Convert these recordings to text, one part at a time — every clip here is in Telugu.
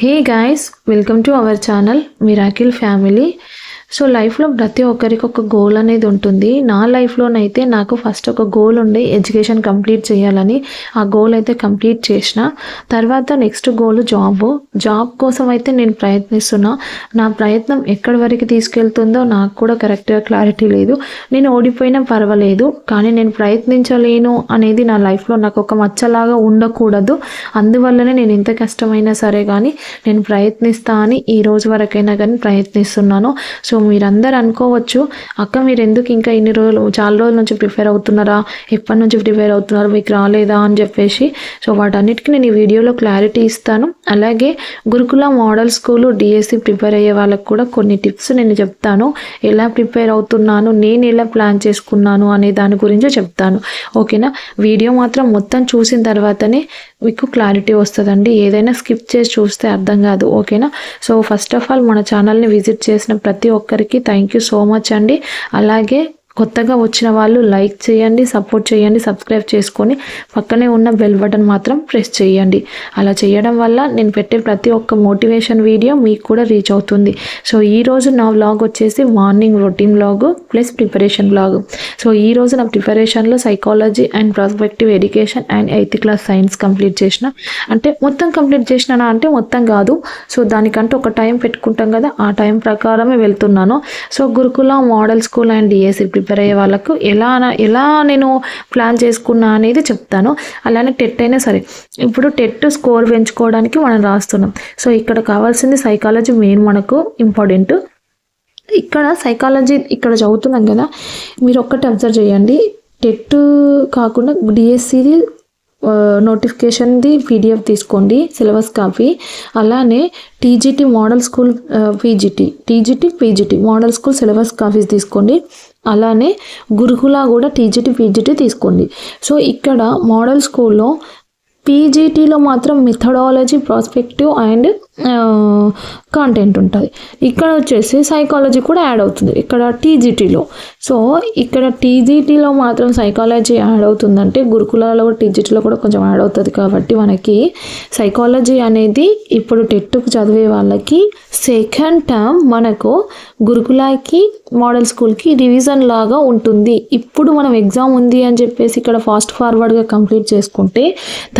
Hey guys, welcome to our channel Miracle Family. So లైఫ్లో ప్రతి ఒక్కరికి ఒక గోల్ అనేది ఉంటుంది. నా లైఫ్లోనైతే నాకు ఫస్ట్ ఒక గోల్ ఉండే ఎడ్యుకేషన్ కంప్లీట్ చేయాలని. ఆ గోల్ అయితే కంప్లీట్ చేసిన. తర్వాత నెక్స్ట్ గోల్ జాబ్ జాబ్ కోసం అయితే నేను ప్రయత్నిస్తున్నా. నా ప్రయత్నం ఎక్కడి వరకు తీసుకెళ్తుందో నాకు కూడా కరెక్ట్గా క్లారిటీ లేదు. నేను ఓడిపోయినా పర్వాలేదు కానీ నేను ప్రయత్నించలేను అనేది నా లైఫ్లో నాకు ఒక మచ్చలాగా ఉండకూడదు. అందువల్లనే నేను ఎంత కష్టమైనా సరే కానీ నేను ప్రయత్నిస్తా అని ఈ రోజు వరకైనా కానీ ప్రయత్నిస్తున్నాను. సో సో మీరందరూ అనుకోవచ్చు అక్క మీరు ఎందుకు ఇంకా ఇన్ని రోజులు చాలా రోజుల నుంచి ప్రిపేర్ అవుతున్నారా? ఎప్పటి నుంచి ప్రిపేర్ అవుతున్నారు? మీకు రాలేదా? అని చెప్పేసి సో వాటన్నిటికీ నేను ఈ వీడియోలో క్లారిటీ ఇస్తాను. అలాగే Gurukula model school DSC prepare అయ్యే వాళ్ళకి కూడా కొన్ని టిప్స్ నేను చెప్తాను. ఎలా ప్రిపేర్ అవుతున్నాను నేను ఎలా ప్లాన్ చేసుకున్నాను అనే దాని గురించి చెప్తాను. ఓకేనా? వీడియో మాత్రం మొత్తం చూసిన తర్వాతనే మీకు క్లారిటీ వస్తుందండి. ఏదైనా స్కిప్ చేసి చూస్తే అర్థం కాదు. ఓకేనా? సో ఫస్ట్ ఆఫ్ ఆల్ మన ఛానల్ని విజిట్ చేసిన ప్రతి ఒక్క ఒక్కరికి థ్యాంక్ యూ సో మచ్ అండి. అలాగే కొత్తగా వచ్చిన వాళ్ళు లైక్ చేయండి సపోర్ట్ చేయండి సబ్స్క్రైబ్ చేసుకొని పక్కనే ఉన్న బెల్ బటన్ మాత్రం ప్రెస్ చేయండి. అలా చేయడం వల్ల నేను పెట్టే ప్రతి ఒక్క మోటివేషన్ వీడియో మీకు కూడా రీచ్ అవుతుంది. సో ఈ రోజు నా వ్లాగ్ వచ్చేసి morning routine vlog plus preparation vlog so ఈ రోజు నా ప్రిపరేషన్లో psychology and prospective education and eighth class science complete చేసిన. అంటే మొత్తం కంప్లీట్ చేసినా అంటే మొత్తం కాదు. సో దానికంటే ఒక టైం పెట్టుకుంటాం కదా ఆ టైం ప్రకారమే వెళ్తున్నాను. So Gurukula model school and DSC prepare అయ్యే వాళ్ళకు ఎలా ఎలా నేను ప్లాన్ చేసుకున్నా అనేది చెప్తాను. అలానే టెట్ అయినా సరే ఇప్పుడు టెట్ స్కోర్ పెంచుకోవడానికి మనం రాస్తున్నాం. సో ఇక్కడ కావాల్సింది సైకాలజీ మెయిన్ మనకు ఇంపార్టెంట్. ఇక్కడ సైకాలజీ ఇక్కడ చదువుతున్నాం కదా మీరు ఒక్కటి అబ్జర్వ్ చేయండి. టెట్ కాకుండా డిఎస్సిది నోటిఫికేషన్ది పీడిఎఫ్ తీసుకోండి సిలబస్ కాపీ. అలానే TGT model school PGT TGT PGT model school syllabus copies తీసుకోండి. అలానే గురుకుల కూడా టీజీటీ పీజీటీ తీసుకోండి. సో ఇక్కడ మోడల్ స్కూల్లో పీజీటీలో మాత్రం మెథడాలజీ ప్రాస్పెక్టివ్ అండ్ కాంటెంట్ ఉంటుంది. ఇక్కడ వచ్చేసి సైకాలజీ కూడా యాడ్ అవుతుంది. ఇక్కడ టీజీటీలో సో ఇక్కడ టీజీటీలో మాత్రం సైకాలజీ యాడ్ అవుతుందంటే గురుకులాలో టీజీటీలో కూడా కొంచెం యాడ్ అవుతుంది కాబట్టి మనకి సైకాలజీ అనేది ఇప్పుడు టెట్టుకు చదివే వాళ్ళకి సెకండ్ టర్మ్ మనకు గురుకులాకి మోడల్ స్కూల్కి రివిజన్ లాగా ఉంటుంది. ఇప్పుడు మనం ఎగ్జామ్ ఉంది అని చెప్పేసి ఇక్కడ ఫాస్ట్ ఫార్వర్డ్గా కంప్లీట్ చేసుకుంటే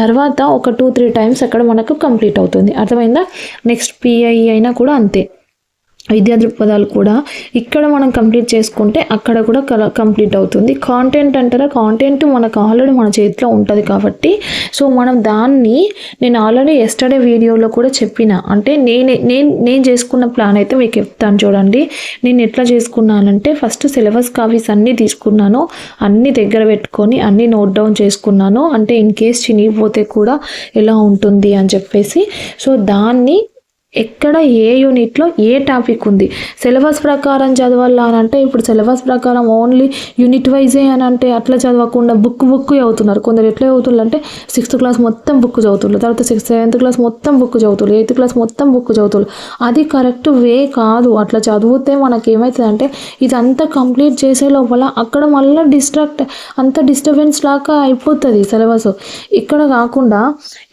తర్వాత ఒక టూ త్రీ టైమ్స్ అక్కడ మనకు కంప్లీట్ అవుతుంది. అర్థమైందా? నెక్స్ట్ పిఐ అయినా కూడా అంతే. విద్యా దృక్పథాలు కూడా ఇక్కడ మనం కంప్లీట్ చేసుకుంటే అక్కడ కూడా కంప్లీట్ అవుతుంది. కాంటెంట్ అంటారా? కాంటెంట్ మనకు ఆల్రెడీ మన చేతిలో ఉంటుంది కాబట్టి సో మనం దాన్ని నేను ఆల్రెడీ ఎస్టర్డే వీడియోలో కూడా చెప్పిన. అంటే నేను నేను నేను చేసుకున్న ప్లాన్ అయితే మీకు చెప్తాను చూడండి. నేను ఎట్లా చేసుకున్నానంటే ఫస్ట్ సిలబస్ కాపీస్ అన్నీ తీసుకున్నాను. అన్నీ దగ్గర పెట్టుకొని అన్నీ నోట్ డౌన్ చేసుకున్నాను. అంటే ఇన్ కేస్ చినిగిపోతే కూడా ఎలా ఉంటుంది అని చెప్పేసి. సో దాన్ని ఎక్కడ ఏ యూనిట్లో ఏ టాపిక్ ఉంది? సిలబస్ ప్రకారం చదవాలా అని అంటే ఇప్పుడు సిలబస్ ప్రకారం ఓన్లీ యూనిట్ వైజే అని అంటే అట్లా చదవకుండా బుక్ బుక్ చదువుతున్నారు కొందరు ఎట్లా చదువుతున్నారు అంటే సిక్స్త్ క్లాస్ మొత్తం బుక్ చదువుతున్నారు. తర్వాత సిక్స్త్ సెవెంత్ క్లాస్ మొత్తం బుక్ చదువుతున్నారు. ఎయిత్ క్లాస్ మొత్తం బుక్ చదువుతున్నారు. అది కరెక్ట్ వే కాదు. అట్లా చదివితే మనకి ఏమవుతుంది అంటే ఇదంతా కంప్లీట్ చేసే లోపల అక్కడ మళ్ళీ డిస్ట్రాక్ట్ అంత డిస్టర్బెన్స్ లాగా అయిపోతుంది సిలబస్ ఇక్కడ కాకుండా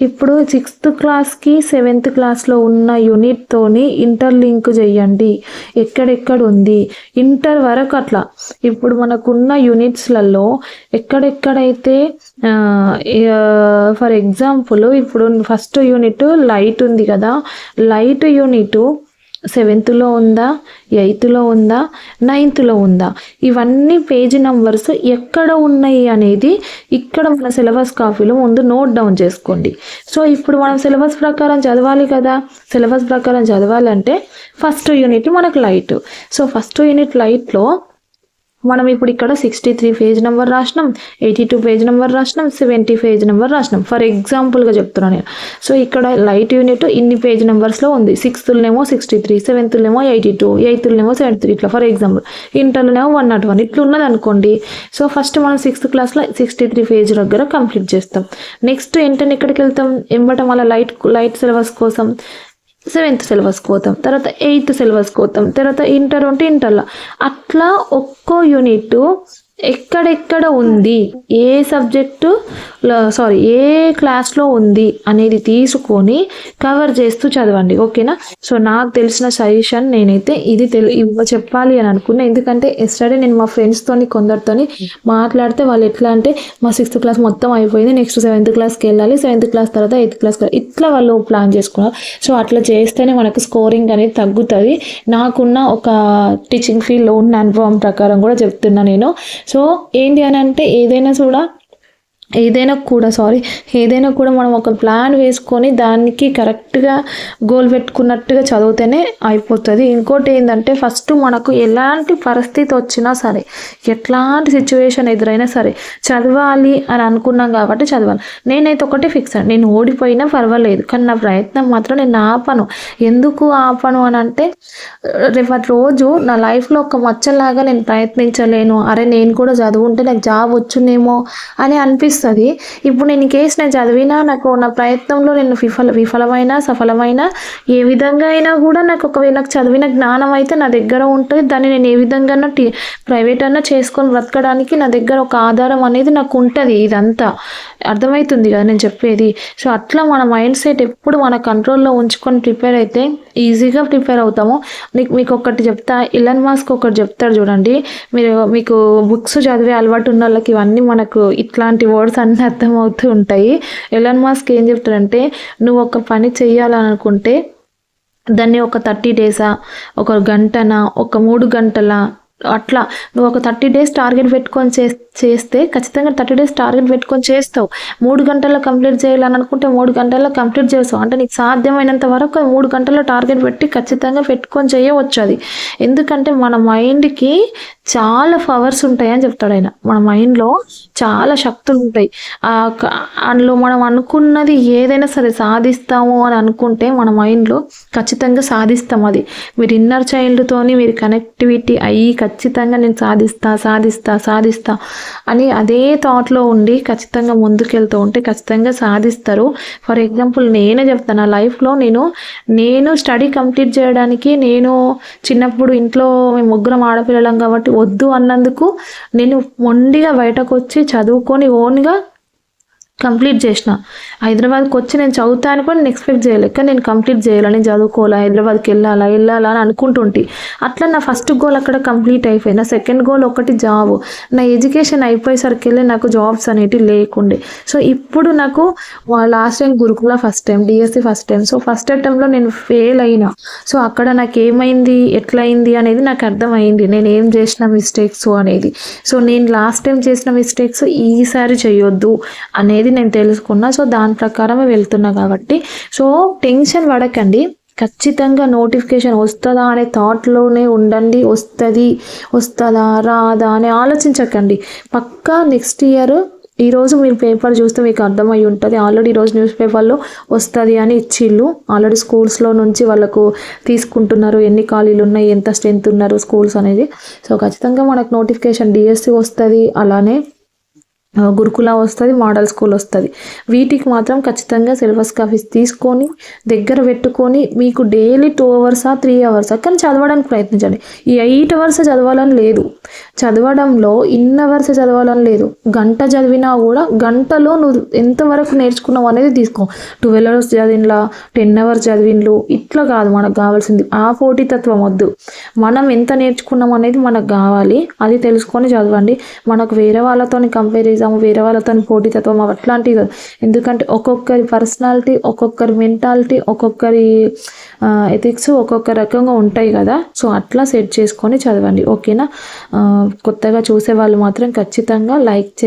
ఇప్పుడు సిక్స్త్ క్లాస్కి సెవెంత్ క్లాస్లో ఉన్న యూనిట్తోని ఇంటర్ లింక్ చేయండి. ఎక్కడెక్కడ ఉంది ఇంటర్ వరకు అట్లా. ఇప్పుడు మనకున్న యూనిట్స్లలో ఎక్కడెక్కడైతే ఫర్ ఎగ్జాంపుల్ ఇప్పుడు ఫస్ట్ యూనిట్ లైట్ ఉంది కదా. లైట్ యూనిట్ సెవెంత్లో ఉందా? ఎయిత్లో ఉందా? నైన్త్లో ఉందా? ఇవన్నీ పేజీ నంబర్స్ ఎక్కడ ఉన్నాయి అనేది ఇక్కడ మన సిలబస్ కాపీలో ముందు నోట్ డౌన్ చేసుకోండి. సో ఇప్పుడు మనం సిలబస్ ప్రకారం చదవాలి కదా? సిలబస్ ప్రకారం చదవాలంటే ఫస్ట్ యూనిట్ మనకు లైట్. సో ఫస్ట్ యూనిట్ లైట్లో మనం ఇప్పుడు ఇక్కడ సిక్స్టీ త్రీ పేజ్ నెంబర్ రాసినాం ఎయిటీ టూ పేజ్ నెంబర్ రాసినాం సెవెంటీ పేజ్ నెంబర్ రాసినాం. ఫర్ ఎగ్జాంపుల్గా చెప్తున్నాను నేను. సో ఇక్కడ లైట్ యూనిట్ ఇన్ని పేజ్ నెంబర్స్లో ఉంది. సిక్స్త్లనేమో సిక్స్టీ త్రీ సెవెంత్లనేమో ఎయిటీ టూ ఎయిత్లనేమో సెవెంటీ త్రీ ఇట్లా ఫర్ ఎగ్జాంపుల్ ఇంటర్లోనేమో వన్ నాట్ వన్ ఇట్లా ఉన్నది అనుకోండి. సో ఫస్ట్ మనం సిక్స్త్ క్లాస్లో సిక్స్టీ త్రీ పేజ్ దగ్గర కంప్లీట్ చేస్తాం. నెక్స్ట్ ఏంటంటే ఇక్కడికి వెళ్తాం? ఎంబట మళ్ళీ లైట్ లైట్ సిలబస్ కోసం. సెవెంత్ సిలబస్కి పోతాం తర్వాత ఎయిత్ సిలబస్కి పోతాం తర్వాత ఇంటర్ ఉంటే ఇంటర్లో. అట్లా ఒక్కో యూనిట్ ఎక్కడెక్కడ ఉంది? ఏ సబ్జెక్టు సారీ ఏ క్లాస్లో ఉంది అనేది తీసుకొని కవర్ చేస్తూ చదవండి ఓకేనా? సో నాకు తెలిసిన సజెషన్ నేనైతే ఇది తెలు ఇవ్వ చెప్పాలి అని అనుకున్నా. ఎందుకంటే ఎస్టర్డే నేను మా ఫ్రెండ్స్తోని కొందరితోని మాట్లాడితే వాళ్ళు ఎట్లా అంటే మా సిక్స్త్ క్లాస్ మొత్తం అయిపోయింది నెక్స్ట్ సెవెంత్ క్లాస్కి వెళ్ళాలి సెవెంత్ క్లాస్ తర్వాత ఎయిత్ క్లాస్ ఇట్లా వాళ్ళు ప్లాన్ చేసుకున్నారు. సో అట్లా చేస్తేనే మనకు స్కోరింగ్ అనేది తగ్గుతుంది. నాకున్న ఒక టీచింగ్ ఫీల్డ్లో ఉన్న అనుభవం ప్రకారం కూడా చెప్తున్నా నేను. సో ఏంటి అని అంటే ఏదైనా కూడా ఏదైనా కూడా సారీ ఏదైనా కూడా మనం ఒక ప్లాన్ వేసుకొని దానికి కరెక్ట్గా గోల్ పెట్టుకున్నట్టుగా చదివితేనే అయిపోతుంది. ఇంకోటి ఏంటంటే ఫస్ట్ మనకు ఎలాంటి పరిస్థితి వచ్చినా సరే ఎట్లాంటి సిచ్యువేషన్ ఎదురైనా సరే చదవాలి అని అనుకున్నాం కాబట్టి చదవాలి. నేనైతే ఒకటి ఫిక్స్ అండి. నేను ఓడిపోయినా పర్వాలేదు. కానీ నా ప్రయత్నం మాత్రం నేను ఆపను. ఎందుకు ఆపను అని అంటే రేపటి రోజు నా లైఫ్లో ఒక మచ్చలాగా నేను ప్రయత్నించలేను. అరే నేను కూడా చదువుంటే నాకు జాబ్ వచ్చునేమో అని అనిపిస్తుంది. వస్తుంది ఇప్పుడు నేను కేసు నేను చదివినా నాకు నా ప్రయత్నంలో నేను విఫల విఫలమైన సఫలమైన ఏ విధంగా అయినా కూడా నాకు ఒకవేళ నాకు చదివిన జ్ఞానం అయితే నా దగ్గర ఉంటుంది. దాన్ని నేను ఏ విధంగా టీ ప్రైవేట్ అన్నా చేసుకొని బ్రతకడానికి నా దగ్గర ఒక ఆధారం అనేది నాకు ఉంటుంది ఇదంతా. అర్థమవుతుంది కదా నేను చెప్పేది. సో అట్లా మన మైండ్ సెట్ ఎప్పుడు మన కంట్రోల్లో ఉంచుకొని ప్రిపేర్ అయితే ఈజీగా ప్రిపేర్ అవుతాము. నీకు మీకు ఒకటి చెప్తా ఇలన్ మాస్క్ ఒకటి చెప్తాడు చూడండి. మీరు మీకు బుక్స్ చదివే అలవాటు ఉన్న వాళ్ళకి ఇవన్నీ మనకు ఇట్లాంటి వర్డ్స్ అన్నీ అర్థమవుతూ ఉంటాయి. ఎలన్ మాస్క్ ఏం చెప్తాడంటే నువ్వు ఒక పని చేయాలనుకుంటే దాన్ని ఒక థర్టీ డేసా ఒక గంటనా ఒక మూడు గంటల అట్లా. నువ్వు ఒక థర్టీ డేస్ టార్గెట్ పెట్టుకొని చేస్తే చేస్తే ఖచ్చితంగా థర్టీ డేస్ టార్గెట్ పెట్టుకొని చేస్తావు. మూడు గంటల్లో కంప్లీట్ చేయాలని అనుకుంటే మూడు గంటల్లో కంప్లీట్ చేస్తావు. అంటే నీకు సాధ్యమైనంత వరకు మూడు గంటల్లో టార్గెట్ పెట్టి ఖచ్చితంగా పెట్టుకొని చేయవచ్చు అది. ఎందుకంటే మన మైండ్కి చాలా పవర్స్ ఉంటాయి అని చెప్తాడు ఆయన. మన మైండ్లో చాలా శక్తులు ఉంటాయి. అందులో మనం అనుకున్నది ఏదైనా సరే సాధిస్తాము అని అనుకుంటే మన మైండ్లో ఖచ్చితంగా సాధిస్తాం అది. మీరు ఇన్నర్ చైల్డ్తోని మీరు కనెక్టివిటీ అయ్యి ఖచ్చితంగా నేను సాధిస్తా సాధిస్తా సాధిస్తా అని అదే థాట్లో ఉండి ఖచ్చితంగా ముందుకెళ్తూ ఉంటే ఖచ్చితంగా సాధిస్తారు. ఫర్ ఎగ్జాంపుల్ నేనే చెప్తాను నా లైఫ్లో నేను నేను స్టడీ కంప్లీట్ చేయడానికి నేను చిన్నప్పుడు ఇంట్లో మేము ముగ్గురం ఆడపిల్లలం కాబట్టి వద్దు అన్నందుకు నేను మొండిగా బయటకు వచ్చి చదువుకొని ఓన్గా కంప్లీట్ చేసిన. హైదరాబాద్కి వచ్చి నేను చదువుతాను కూడా నేను ఎక్స్పెక్ట్ చేయలేక నేను కంప్లీట్ చేయాలని నేను చదువుకోవాలా హైదరాబాద్కి వెళ్ళాలా వెళ్ళాలా అని అనుకుంటుంటే. అట్లా నా ఫస్ట్ గోల్ అక్కడ కంప్లీట్ అయిపోయి నా సెకండ్ గోల్ ఒకటి జాబ్. నా ఎడ్యుకేషన్ అయిపోయేసరికి వెళ్ళి నాకు జాబ్స్ అనేటివి లేకుండే. సో ఇప్పుడు నాకు last time Gurukula first time DSC first time. So first అటెంప్ట్లో నేను ఫెయిల్ అయినా. సో అక్కడ నాకు ఏమైంది ఎట్లయింది అనేది నాకు అర్థమైంది. నేను ఏం చేసిన మిస్టేక్స్ అనేది. సో నేను లాస్ట్ టైం చేసిన మిస్టేక్స్ ఈసారి చేయొద్దు అనేది నేను తెలుసుకున్నా. సో దాని ప్రకారమే వెళ్తున్నా కాబట్టి. సో టెన్షన్ పడకండి. ఖచ్చితంగా నోటిఫికేషన్ వస్తుందా అనే థాట్లోనే ఉండండి. వస్తుంది వస్తుందా రాదా అని ఆలోచించకండి. పక్కా నెక్స్ట్ ఇయర్ ఈరోజు మీరు పేపర్ చూస్తే మీకు అర్థమై ఉంటుంది. ఆల్రెడీ ఈరోజు న్యూస్ పేపర్లో వస్తుంది అని ఇచ్చిళ్ళు. ఆల్రెడీ స్కూల్స్లో నుంచి వాళ్ళకు తీసుకుంటున్నారు. ఎన్ని ఖాళీలు ఉన్నాయి ఎంత స్ట్రెంత్ ఉన్నారు స్కూల్స్ అనేది. సో ఖచ్చితంగా మనకు నోటిఫికేషన్ డిఎస్సి వస్తుంది. అలానే గురుకుల వస్తుంది మోడల్ స్కూల్ వస్తుంది. వీటికి మాత్రం ఖచ్చితంగా సిలబస్ కాపీస్ తీసుకొని దగ్గర పెట్టుకొని మీకు డైలీ టూ అవర్సా త్రీ అవర్సా కానీ చదవడానికి ప్రయత్నించండి. ఈ ఎయిట్ అవర్స్ చదవాలని లేదు. చదవడంలో ఇన్ అవర్స్ చదవాలని లేదు. గంట చదివినా కూడా గంటలో నువ్వు ఎంతవరకు నేర్చుకున్నావు అనేది తీసుకో. ట్వెల్వ్ అవర్స్ చదివినలా టెన్ అవర్స్ చదివినలు ఇట్లా కాదు మనకు కావాల్సింది. ఆ పోటీతత్వం వద్దు. మనం ఎంత నేర్చుకున్నాం అనేది మనకు కావాలి. అది తెలుసుకొని చదవండి. మనకు వేరే వాళ్ళతో కంపేర్ చేద్దాము వేరే వాళ్ళతో పోటీతత్వం అట్లాంటివి కాదు. ఎందుకంటే ఒక్కొక్కరి పర్సనాలిటీ ఒక్కొక్కరి మెంటాలిటీ ఒక్కొక్కరి ఎథిక్స్ ఒక్కొక్క రకంగా ఉంటాయి కదా. సో అట్లా సెట్ చేసుకొని చదవండి. ఓకేనా? కొత్తగా చూసే వాళ్ళు మాత్రం ఖచ్చితంగా లైక్ చే